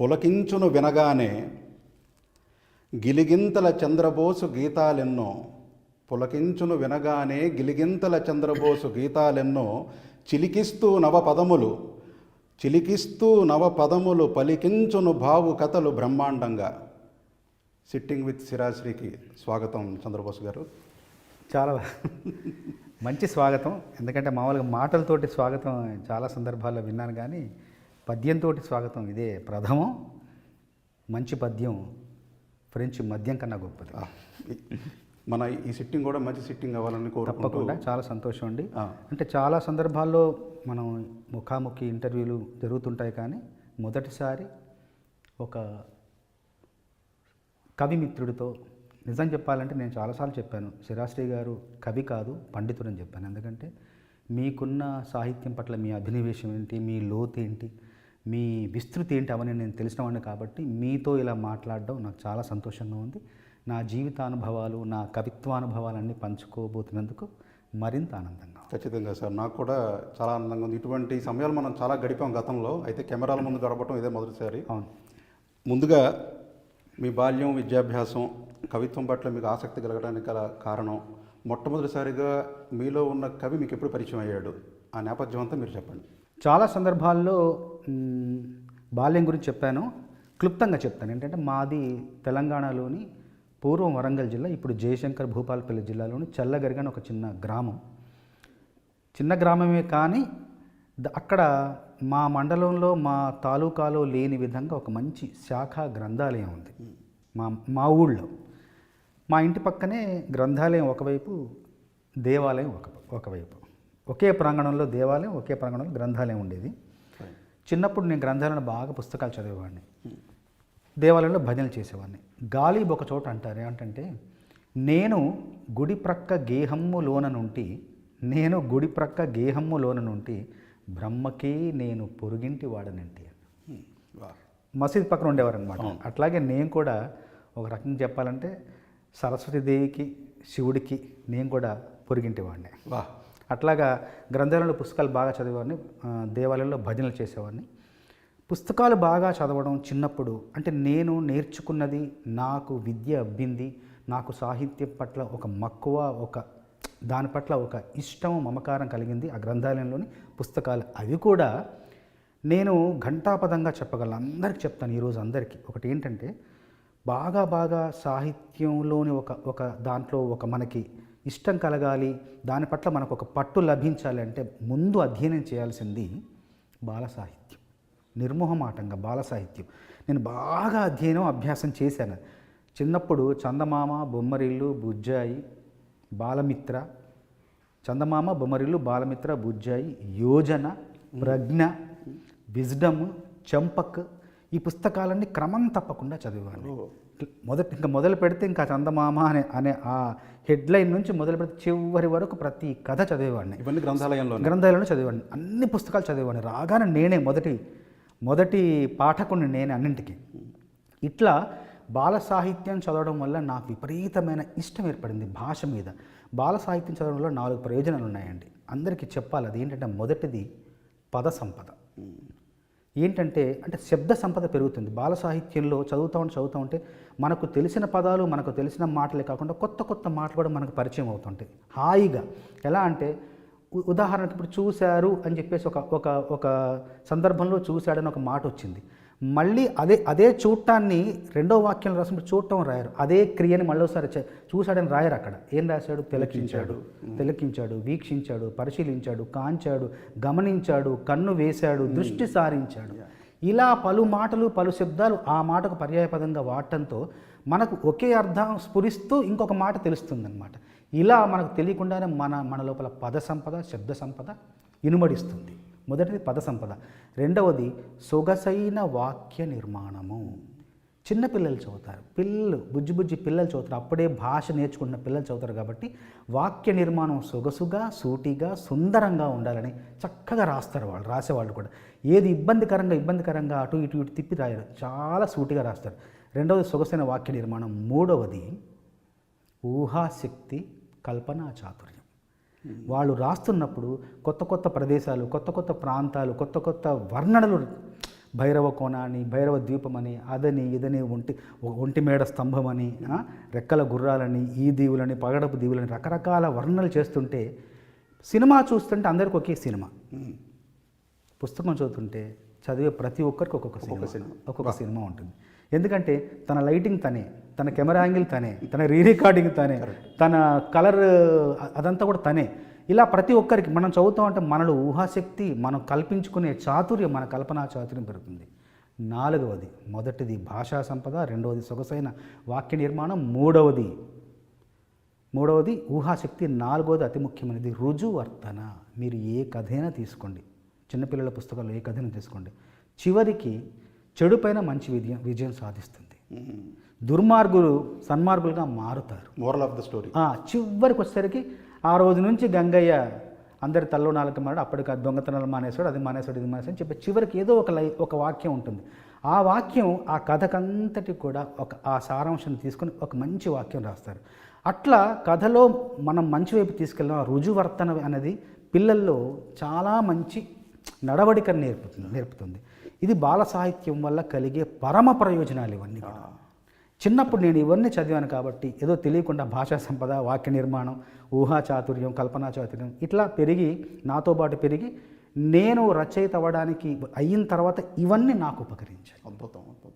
పులకించును వినగానే గిలిగింతల చంద్రబోసు గీతాలెన్నో పులకించును వినగానే గిలిగింతల చంద్రబోసు గీతాలెన్నో చిలికిస్తూ నవ పదములు చిలికిస్తూ నవ పదములు పలికించును భావు కథలు బ్రహ్మాండంగా. సిట్టింగ్ విత్ సిరాశ్రీకి స్వాగతం చంద్రబోస్ గారు. చాలా మంచి స్వాగతం. ఎందుకంటే మామూలుగా మాటలతోటి స్వాగతం చాలా సందర్భాల్లో విన్నాను కానీ పద్యంతో స్వాగతం. ఇదే ప్రథమం. మంచి పద్యం. ఫ్రెంచ్ మద్యం కన్నా గొప్పది. మన ఈ సిట్టింగ్ కూడా మంచి సిట్టింగ్ అవ్వాలని తప్పకుండా. చాలా సంతోషం అండి. అంటే చాలా సందర్భాల్లో మనం ముఖాముఖి ఇంటర్వ్యూలు జరుగుతుంటాయి కానీ మొదటిసారి ఒక కవి మిత్రుడితో నిజం చెప్పాలంటే నేను చాలాసార్లు చెప్పాను. శిరాశ్రీ గారు కవి కాదు పండితుడు అని చెప్పాను. ఎందుకంటే మీకున్న సాహిత్యం పట్ల మీ అభినవేశం ఏంటి మీ లోతు ఏంటి మీ విస్తృతి ఏంటి అవన్నీ నేను తెలిసినవాడిని కాబట్టి మీతో ఇలా మాట్లాడడం నాకు చాలా సంతోషంగా ఉంది. నా జీవితానుభవాలు నా కవిత్వానుభవాలన్నీ పంచుకోబోతున్నందుకు మరింత ఆనందంగా. ఖచ్చితంగా సార్. నాకు కూడా చాలా ఆనందంగా ఉంది. ఇటువంటి సమయాలు మనం చాలా గడిపాం గతంలో. అయితే కెమెరాల ముందు గడపడం ఇదే మొదటిసారి. అవును. ముందుగా మీ బాల్యం విద్యాభ్యాసం కవిత్వం పట్ల మీకు ఆసక్తి కలగడానికి గల కారణం మొట్టమొదటిసారిగా మీలో ఉన్న కవి మీకు ఎప్పుడు పరిచయం అయ్యాడు? ఆ నేపథ్యం అంతా మీరు చెప్పండి. చాలా సందర్భాల్లో బాల్యం గురించి చెప్పాను. క్లుప్తంగా చెప్తాను. ఏంటంటే మాది తెలంగాణలోని పూర్వం వరంగల్ జిల్లా ఇప్పుడు జయశంకర్ భూపాలపల్లి జిల్లాలోని చల్లగరిగా ఒక చిన్న గ్రామం. చిన్న గ్రామమే కానీ అక్కడ మా మండలంలో మా తాలూకాలో లేని విధంగా ఒక మంచి శాఖా గ్రంథాలయం ఉంది. మా మా ఊళ్ళో. మా ఇంటి పక్కనే గ్రంథాలయం ఒకవైపు దేవాలయం ఒక ఒకవైపు. ఒకే ప్రాంగణంలో దేవాలయం ఒకే ప్రాంగణంలో గ్రంథాలయం ఉండేది. చిన్నప్పుడు నేను గ్రంథాలయంలో బాగా పుస్తకాలు చదివేవాడిని. దేవాలయంలో భజనలు చేసేవాడిని. గాలి ఒక చోట అంటారు ఏమంటే నేను గుడి ప్రక్క గేహమ్ము లోన నుండి నేను గుడి ప్రక్క గేహమ్ము లోన నుండి బ్రహ్మకే నేను పొరుగింటి వాడనంటి. మసీద్ పక్కన ఉండేవారు అనమాట అట్లాగే నేను కూడా ఒక రకంగా చెప్పాలంటే సరస్వతీదేవికి శివుడికి నేను కూడా పొరిగింటి వాడిని. అట్లాగా గ్రంథాలయంలో పుస్తకాలు బాగా చదివేవాడిని దేవాలయంలో భజనలు చేసేవాడిని. పుస్తకాలు బాగా చదవడం చిన్నప్పుడు అంటే నేను నేర్చుకున్నది నాకు విద్య అబ్బింది నాకు సాహిత్యం పట్ల ఒక మక్కువ ఒక దాని పట్ల ఒక ఇష్టం మమకారం కలిగింది ఆ గ్రంథాలయంలోని పుస్తకాలు. అవి కూడా నేను ఘంటాపదంగా చెప్పగలను. అందరికి చెప్తాను ఈరోజు అందరికీ. ఒకటి ఏంటంటే బాగా బాగా సాహిత్యంలోని ఒక ఒక దాంట్లో ఒక మనకి ఇష్టం కలగాలి దాని పట్ల మనకు ఒక పట్టు లభించాలి అంటే ముందు అధ్యయనం చేయాల్సింది బాల సాహిత్యం నిర్మోహమాటంగా బాల సాహిత్యం నేను బాగా అధ్యయనం అభ్యాసం చేశాను. చిన్నప్పుడు చందమామ బొమ్మరిల్లు బుజ్జాయి బాలమిత్ర చందమామ బొమ్మరిల్లు బాలమిత్ర బుజ్జాయి యోజన ప్రజ్ఞ విజ్డమ్ చంపక్ ఈ పుస్తకాలన్నీ క్రమం తప్పకుండా చదివాను. మొదటి ఇంకా మొదలు పెడితే ఇంకా చందమామ అనే అనే ఆ హెడ్లైన్ నుంచి మొదలు పెడితే చివరి వరకు ప్రతి కథ చదివేవాడిని. ఇవన్నీ గ్రంథాలయంలో గ్రంథాలయంలో చదివాడిని అన్ని పుస్తకాలు చదివాడిని రాగానే నేనే మొదటి మొదటి పాఠకుని నేనే అన్నింటికి. ఇట్లా బాల సాహిత్యం చదవడం వల్ల నాకు విపరీతమైన ఇష్టం ఏర్పడింది భాష మీద. బాల సాహిత్యం చదవడం వల్ల నాలుగు ప్రయోజనాలు ఉన్నాయండి అందరికీ చెప్పాలి అది ఏంటంటే మొదటిది పద సంపద. ఏంటంటే అంటే శబ్ద సంపద పెరుగుతుంది. బాల సాహిత్యంలో చదువుతూ ఉంటే చదువుతూ ఉంటే మనకు తెలిసిన పదాలు మనకు తెలిసిన మాటలే కాకుండా కొత్త కొత్త మాటలు కూడా మనకు పరిచయం అవుతుంటాయి. హాయిగా. ఎలా అంటే ఉ- ఉదాహరణకు ఇప్పుడు చూశారు అని చెప్పేసి ఒక ఒక ఒక సందర్భంలో చూశాడని ఒక మాట వచ్చింది. మళ్ళీ అదే అదే చూడటాన్ని రెండో వాక్యం రాసినప్పుడు చూడటం రాయరు. అదే క్రియని మళ్ళీసారి చే- చూశాడని రాయరు అక్కడ. ఏం రాశాడు? తిలకించాడు. తిలకించాడు వీక్షించాడు పరిశీలించాడు కాంచాడు గమనించాడు కన్ను వేశాడు దృష్టి సారించాడు. ఇలా పలు మాటలు పలు శబ్దాలు ఆ మాటకు పర్యాయపదంగా వాడటంతో మనకు ఒకే అర్థం స్ఫురిస్తూ ఇంకొక మాట తెలుస్తుందన్నమాట. ఇలా మనకు తెలియకుండానే మన మన లోపల పద సంపద శబ్ద సంపద ఇనుమడిస్తుంది. మొదటిది పద సంపద రెండవది సొగసైన వాక్య నిర్మాణము. చిన్నపిల్లలు చదువుతారు. పిల్లలు బుజ్జి బుజ్జి పిల్లలు చదువుతారు. అప్పుడే భాష నేర్చుకుంటున్న పిల్లలు చదువుతారు కాబట్టి వాక్య నిర్మాణం సొగసుగా సూటిగా సుందరంగా ఉండాలని చక్కగా రాస్తారు వాళ్ళు రాసేవాళ్ళు కూడా. ఏది ఇబ్బందికరంగా ఇబ్బందికరంగా అటు ఇటు ఇటు తిప్పి రాయరు. చాలా సూటిగా రాస్తారు. రెండవది సొగసైన వాక్య నిర్మాణం. మూడవది ఊహాశక్తి కల్పనా చాతుర్యం. వాళ్ళు రాస్తున్నప్పుడు కొత్త కొత్త ప్రదేశాలు కొత్త కొత్త ప్రాంతాలు కొత్త కొత్త వర్ణనలు భైరవ కోణ అని భైరవ ద్వీపం అని అదని ఇదని ఒంటి ఒంటి మేడ స్తంభం అని రెక్కల గుర్రాలని ఈ దీవులని పగడపు దీవులని రకరకాల వర్ణనలు చేస్తుంటే సినిమా చూస్తుంటే అందరికి ఒకే సినిమా. పుస్తకం చదువుతుంటే చదివే ప్రతి ఒక్కరికి ఒక్కొక్క సినిమా. ఒక్కొక్క సినిమా ఉంటుంది ఎందుకంటే తన లైటింగ్ తనే తన కెమెరా యాంగిల్ తనే తన రీ రికార్డింగ్ తనే తన కలర్ అదంతా కూడా తనే. ఇలా ప్రతి ఒక్కరికి మనం చదువుతాం అంటే మనలో ఊహాశక్తి మనం కల్పించుకునే చాతుర్యం మన కల్పనా చాతుర్యం పెరుగుతుంది. నాలుగవది మొదటిది భాషా సంపద రెండవది సొగసైన వాక్య నిర్మాణం మూడవది మూడవది ఊహాశక్తి నాలుగవది అతి ముఖ్యమైనది రుజువర్తన. మీరు ఏ కథైనా తీసుకోండి. చిన్నపిల్లల పుస్తకాలు ఏ కథైనా తీసుకోండి. చివరికి చెడుపైన మంచి విజయం విజయం సాధిస్తుంది. దుర్మార్గులు సన్మార్గులుగా మారుతారు. మోరల్ ఆఫ్ ద స్టోరీ చివరికి వచ్చేసరికి ఆ రోజు నుంచి గంగయ్య అందరి తల్లో నాలుగు మాడు అప్పటికి దొంగతనాలు మానేశాడు అది మానేశాడు ఇది మానేశాడు అని చెప్పి చివరికి ఏదో ఒక లై ఒక వాక్యం ఉంటుంది. ఆ వాక్యం ఆ కథకంతటి కూడా ఒక ఆ సారాంశం తీసుకొని ఒక మంచి వాక్యం రాస్తారు. అట్లా కథలో మనం మంచి వైపు తీసుకెళ్ళిన ఆ రుజువర్తన అనేది పిల్లల్లో చాలా మంచి నడవడికను నేర్పుతుంది నేర్పుతుంది. ఇది బాల సాహిత్యం వల్ల కలిగే పరమ ప్రయోజనాలు ఇవన్నీ కూడా. చిన్నప్పుడు నేను ఇవన్నీ చదివాను కాబట్టి ఏదో తెలియకుండా భాషా సంపద వాక్య నిర్మాణం ఊహా చాతుర్యం కల్పనా చాతుర్యం ఇట్లా పెరిగి నాతో పాటు పెరిగి నేను రచయిత అవ్వడానికి అయిన తర్వాత ఇవన్నీ నాకు ఉపకరించాయి. అద్భుతం అద్భుతం.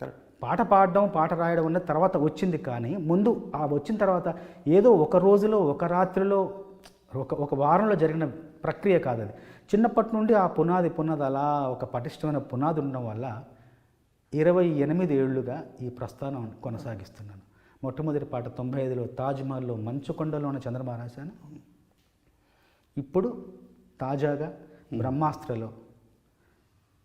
కరెక్ట్ పాట పాడడం పాట రాయడం అన్నది తర్వాత వచ్చింది కానీ ముందు ఆ వచ్చిన తర్వాత ఏదో ఒక రోజులో ఒక రాత్రిలో ఒక ఒక వారంలో జరిగిన ప్రక్రియ కాదు అది చిన్నప్పటి నుండి ఆ పునాది పునాది అలా ఒక పటిష్టమైన పునాది ఉండడం వల్ల ఇరవై ఎనిమిది ఏళ్ళుగా ఈ ప్రస్థానం కొనసాగిస్తున్నాను. మొట్టమొదటి పాట తొంభై ఐదులో తాజ్మహల్లో మంచుకొండలో ఉన్న చంద్రమా రాశాను. ఇప్పుడు తాజాగా బ్రహ్మాస్త్రలో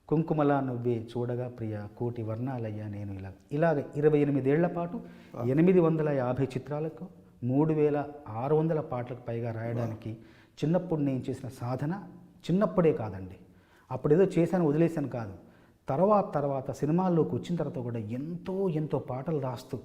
కుంకుమల నువ్వే చూడగా ప్రియ కోటి వర్ణాలయ్యా నేను ఇలా. ఇలాగ ఇరవై ఎనిమిదేళ్ళ పాటు ఎనిమిది వందల యాభై చిత్రాలకు మూడు వేల ఆరు వందల పాటలకు పైగా రాయడానికి చిన్నప్పుడు నేను చేసిన సాధన చిన్నప్పుడే కాదండి. అప్పుడు ఏదో చేశాను వదిలేశాను కాదు. తర్వాత తర్వాత సినిమాల్లోకి వచ్చిన తర్వాత కూడా ఎంతో ఎంతో పాటలు రాస్తూ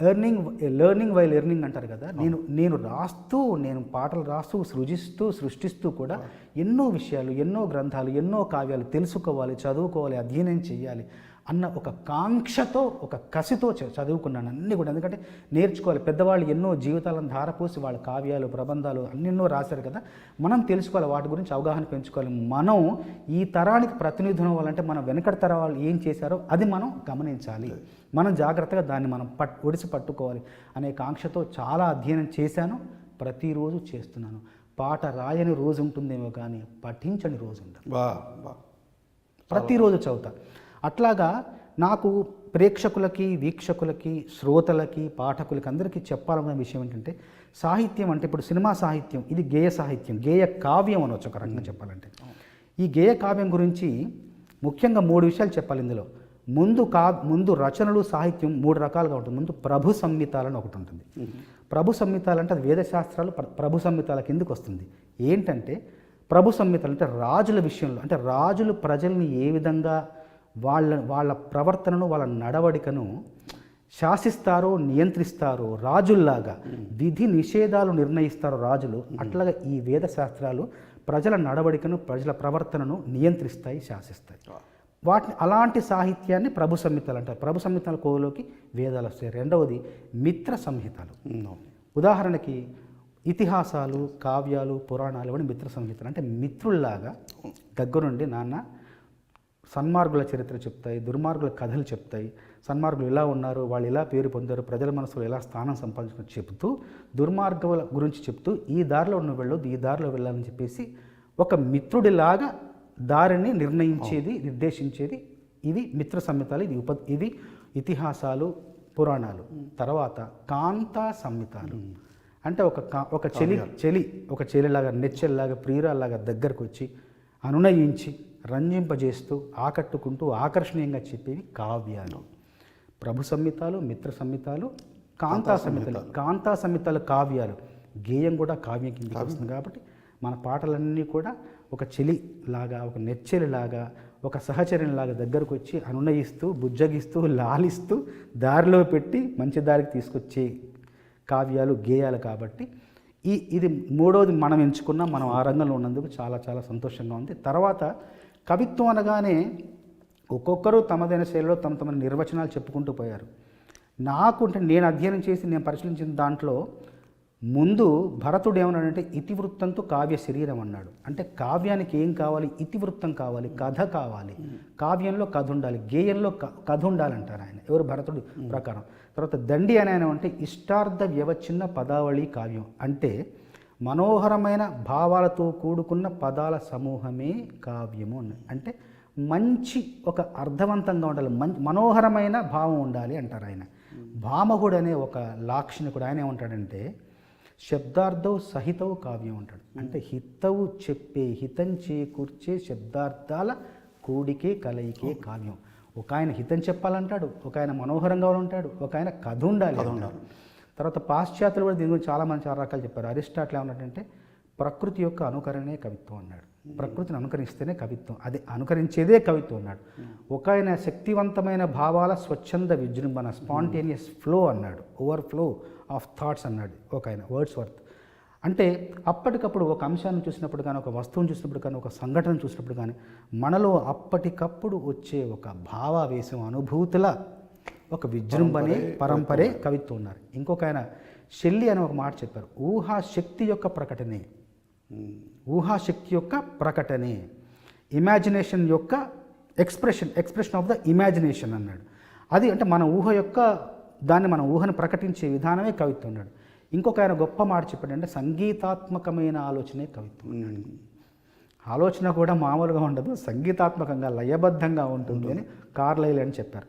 ఎర్నింగ్ లెర్నింగ్ వైల్ ఎర్నింగ్ అంటారు కదా నేను నేను రాస్తూ నేను పాటలు రాస్తూ సృజిస్తూ సృష్టిస్తూ కూడా ఎన్నో విషయాలు ఎన్నో గ్రంథాలు ఎన్నో కావ్యాలు తెలుసుకోవాలి చదువుకోవాలి అధ్యయనం చేయాలి. అన్న ఒక కాంక్షతో ఒక కసితో చదువుకున్నాను అన్నీ కూడా. ఎందుకంటే నేర్చుకోవాలి. పెద్దవాళ్ళు ఎన్నో జీవితాలను ధారపోసి వాళ్ళ కావ్యాలు ప్రబంధాలు అన్నెన్నో రాశారు కదా. మనం తెలుసుకోవాలి. వాటి గురించి అవగాహన పెంచుకోవాలి. మనం ఈ తరానికి ప్రతినిధులు అవ్వాలంటే మనం వెనకటి తరం వాళ్ళు ఏం చేశారో అది మనం గమనించాలి. మనం జాగ్రత్తగా దాన్ని మనం పట్ ఒడిసి పట్టుకోవాలి అనే కాంక్షతో చాలా అధ్యయనం చేశాను. ప్రతిరోజు చేస్తున్నాను. పాట రాయని రోజు ఉంటుందేమో కానీ పఠించని రోజు బా ప్రతిరోజు చదువుతా. అట్లాగా నాకు ప్రేక్షకులకి వీక్షకులకి శ్రోతలకి పాఠకులకి అందరికీ చెప్పాలన్న విషయం ఏంటంటే సాహిత్యం అంటే ఇప్పుడు సినిమా సాహిత్యం ఇది గేయ సాహిత్యం గేయ కావ్యం అనొచ్చు ఒక రకంగా చెప్పాలంటే. ఈ గేయ కావ్యం గురించి ముఖ్యంగా మూడు విషయాలు చెప్పాలి ఇందులో. ముందు కా ముందు రచనలు సాహిత్యం మూడు రకాలుగా ఉంటుంది. ముందు ప్రభు సంహితాలని ఒకటి ఉంటుంది. ప్రభు సంహితాలు అంటే అది వేదశాస్త్రాలు ప్ర- ప్రభు సంహితాల కిందకు వస్తుంది. ఏంటంటే ప్రభు సంహితలు అంటే రాజుల విషయంలో అంటే రాజులు ప్రజల్ని ఏ విధంగా వాళ్ళ వాళ్ళ ప్రవర్తనను వాళ్ళ నడవడికను శాసిస్తారో నియంత్రిస్తారో రాజుల్లాగా విధి నిషేధాలు నిర్ణయిస్తారో రాజులు అట్లాగా ఈ వేద శాస్త్రాలు ప్రజల నడవడికను ప్రజల ప్రవర్తనను నియంత్రిస్తాయి శాసిస్తాయి. వాటిని అలాంటి సాహిత్యాన్ని ప్రభు సంహితలు అంటారు. ప్రభు సంహితల కోవలోకి వేదాలు వస్తాయి. రెండవది మిత్ర సంహితలు. ఉదాహరణకి ఇతిహాసాలు కావ్యాలు పురాణాలు ఇవన్నీ మిత్ర సంహితలు. అంటే మిత్రుల్లాగా దగ్గరుండి నాన్న సన్మార్గుల చరిత్ర చెప్తాయి దుర్మార్గుల కథలు చెప్తాయి. సన్మార్గులు ఎలా ఉన్నారు వాళ్ళు ఎలా పేరు పొందారు ప్రజల మనసులో ఎలా స్థానం సంపాదించుకుని చెప్తూ దుర్మార్గుల గురించి చెప్తూ ఈ దారిలో నువ్వు వెళ్ళొద్దు ఈ దారిలో వెళ్ళాలని చెప్పేసి ఒక మిత్రుడిలాగా దారిని నిర్ణయించేది నిర్దేశించేది ఇవి మిత్ర సంహితాలు ఇది ఉప ఇవి ఇతిహాసాలు పురాణాలు. తర్వాత కాంతా సంహితాలు అంటే ఒక కా- ఒక చెలి చెలి ఒక చెలిలాగా నెచ్చెల్లాగా ప్రియురాల్లాగా దగ్గరకు వచ్చి అనునయించి రంజింపజేస్తూ ఆకట్టుకుంటూ ఆకర్షణీయంగా చెప్పేవి కావ్యాలు. ప్రభు సంహితాలు మిత్ర సంహితాలు కాంతా సంహితలు. కాంతా సంహితలు కావ్యాలు. గేయం కూడా కావ్యం కిందకి వస్తుంది కాబట్టి మన పాటలన్నీ కూడా ఒక చెలి లాగా ఒక నెచ్చెలి లాగా ఒక సహచర్యంలాగా దగ్గరకు వచ్చి అనునయిస్తూ బుజ్జగిస్తూ లాలిస్తూ దారిలో పెట్టి మంచి దారికి తీసుకొచ్చే కావ్యాలు గేయాలు కాబట్టి ఈ ఇది మూడవది మనం ఎంచుకున్న మనం ఆ రంగంలో ఉన్నందుకు చాలా చాలా సంతోషంగా ఉంది. తర్వాత కవిత్వం అనగానే ఒక్కొక్కరు తమదైన శైలిలో తమ తమ నిర్వచనాలు చెప్పుకుంటూ పోయారు. నాకు అంటే నేను అధ్యయనం చేసి నేను పరిశీలించిన దాంట్లో ముందు భరతుడు ఏమన్నాడంటే ఇతివృత్తంతో కావ్య శరీరం అన్నాడు. అంటే కావ్యానికి ఏం కావాలి? ఇతివృత్తం కావాలి కథ కావాలి. కావ్యంలో కథ ఉండాలి గేయంలో క- కథ ఉండాలంటారు ఆయన ఎవరు? భరతుడి ప్రకారం. తర్వాత దండి అని ఆయన అంటే ఇష్టార్థ వ్యవచ్ఛిన్న పదావళి కావ్యం అంటే మనోహరమైన భావాలతో కూడుకున్న పదాల సమూహమే కావ్యము అని అంటే మంచి ఒక అర్థవంతంగా ఉండాలి మంచి మనోహరమైన భావం ఉండాలి అంటారు ఆయన. భామహుడు అనే ఒక లాక్షణికుడు ఆయన ఏమంటాడంటే శబ్దార్థవు సహితవు కావ్యం అంటాడు. అంటే హితవు చెప్పే హితం చేకూర్చే శబ్దార్థాల కూడికే కలయికే కావ్యం. ఒక ఆయన హితం చెప్పాలంటాడు ఒక ఆయన మనోహరంగా ఉంటాడు ఒక ఆయన కథ ఉండాలి. తర్వాత పాశ్చాత్యులు కూడా దీని గురించి చాలా మంది చాలా రకాలు చెప్పారు. అరిస్టాటిల్ ఏమన్నాడంటే ప్రకృతి యొక్క అనుకరణే కవిత్వం అన్నాడు. ప్రకృతిని అనుకరిస్తేనే కవిత్వం. అదే అనుకరించేదే కవిత్వం అన్నాడు. ఒక ఆయన శక్తివంతమైన భావాల స్వచ్ఛంద విజృంభణ స్పాంటేనియస్ ఫ్లో అన్నాడు. ఓవర్ ఫ్లో ఆఫ్ థాట్స్ అన్నాడు ఒక ఆయన వర్డ్స్ వర్త్ అంటే అప్పటికప్పుడు ఒక అంశాన్ని చూసినప్పుడు కానీ ఒక వస్తువుని చూసినప్పుడు కానీ ఒక సంఘటన చూసినప్పుడు కానీ మనలో అప్పటికప్పుడు వచ్చే ఒక భావావేశం అనుభూతుల ఒక విజృంభణే పరంపరే కవిత్వం. ఉన్నారు ఇంకొక ఆయన షెల్లి అని ఒక మాట చెప్పారు. ఊహాశక్తి యొక్క ప్రకటనే ఊహాశక్తి యొక్క ప్రకటనే. ఇమాజినేషన్ యొక్క expression expression of the imagination అన్నాడు. అది అంటే మన ఊహ యొక్క దాన్ని మన ఊహను ప్రకటించే విధానమే కవిత్వం అన్నాడు. ఇంకొక ఆయన గొప్ప మాట చెప్పాడంటే సంగీతాత్మకమైన ఆలోచనే కవిత్వం ఆలోచన కూడా మామూలుగా ఉండదు సంగీతాత్మకంగా లయబద్ధంగా ఉంటుంది అని కార్లైల్ అని చెప్పారు.